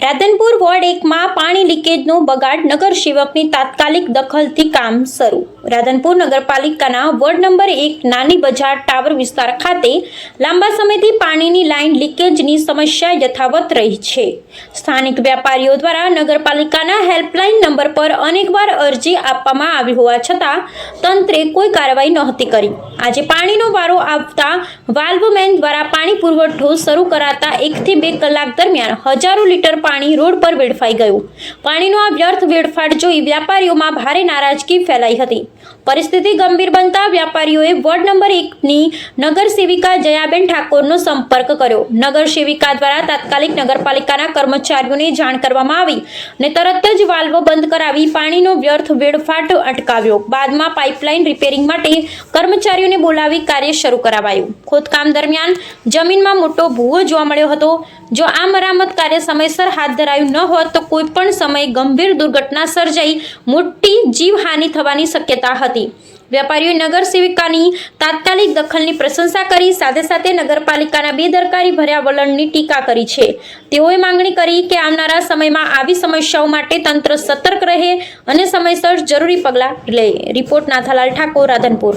Radhanpur ward એકમાં પાણી લીકેજનો બગાડ નગર સેવકની તાત્કાલિક દખલથી કામ શરૂ રાધનપુર નગરપાલિકાના વોર્ડ નંબર એક નાની બજાર ટાવર વિસ્તાર ખાતે લાંબા સમયથી પાણીની લાઇન લીકેજની સમસ્યા યથાવત રહી છે. સ્થાનિક વેપારીઓ દ્વારા નગરપાલિકાના હેલ્પલાઇન નંબર પર અનેકવાર અરજી આપવામાં આવી હોવા છતાં તંત્રે કોઈ કાર્યવાહી નહોતી કરી. આજે પાણીનો વારો આવતા વાલ્વમેન દ્વારા પાણી પુરવઠો શરૂ કરાતા એકથી બે કલાક દરમિયાન હજારો લીટર પાણી રોડ પર વેડફાઈ ગયું. પાણીનો આ વ્યર્થ વેડફાટ જોઈ વેપારીઓમાં ભારે નારાજગી ફેલાઈ હતી. પરિસ્થિતિ ગંભીર બનતા વ્યાપારીઓએ વોર્ડ નંબર એકની નગર સેવિકા જયાબેન ઠાકોરનો સંપર્ક કર્યો. નગર સેવિકા દ્વારા તાત્કાલિક નગરપાલિકાના કર્મચારીઓને જાણ કરવામાં આવી અને તરત જ વાલ્વ બંધ કરાવી પાણીનો વ્યર્થ વેડફાટ અટકાવ્યો. બાદમાં પાઇપલાઇન રિપેરિંગ માટે કર્મચારીઓને બોલાવી કાર્ય શરૂ કરાવાયું. ખોદકામ દરમિયાન જમીનમાં મોટો ભૂવો જોવા મળ્યો હતો. જો આ મરામત કાર્ય સમયસર હાથ ધરાયું ન હોત તો કોઈ પણ સમયે ગંભીર દુર્ઘટના સર્જાઈ, મોટી જીવહાનિ થવાની શક્યતા હતી. વેપારીઓએ નગર સેવિકાની તાત્કાલિક દખલની પ્રશંસા કરી, સાથે સાથે નગરપાલિકાના બેદરકારી ભર્યા વલણની ટીકા કરી છે. તેઓએ માંગણી કરી કે આવનારા સમયમાં આવી સમસ્યાઓ માટે તંત્ર સતર્ક રહે અને સમયસર જરૂરી પગલાં લે. રિપોર્ટ નાથાલાલ ઠાકોર, રાધનપુર.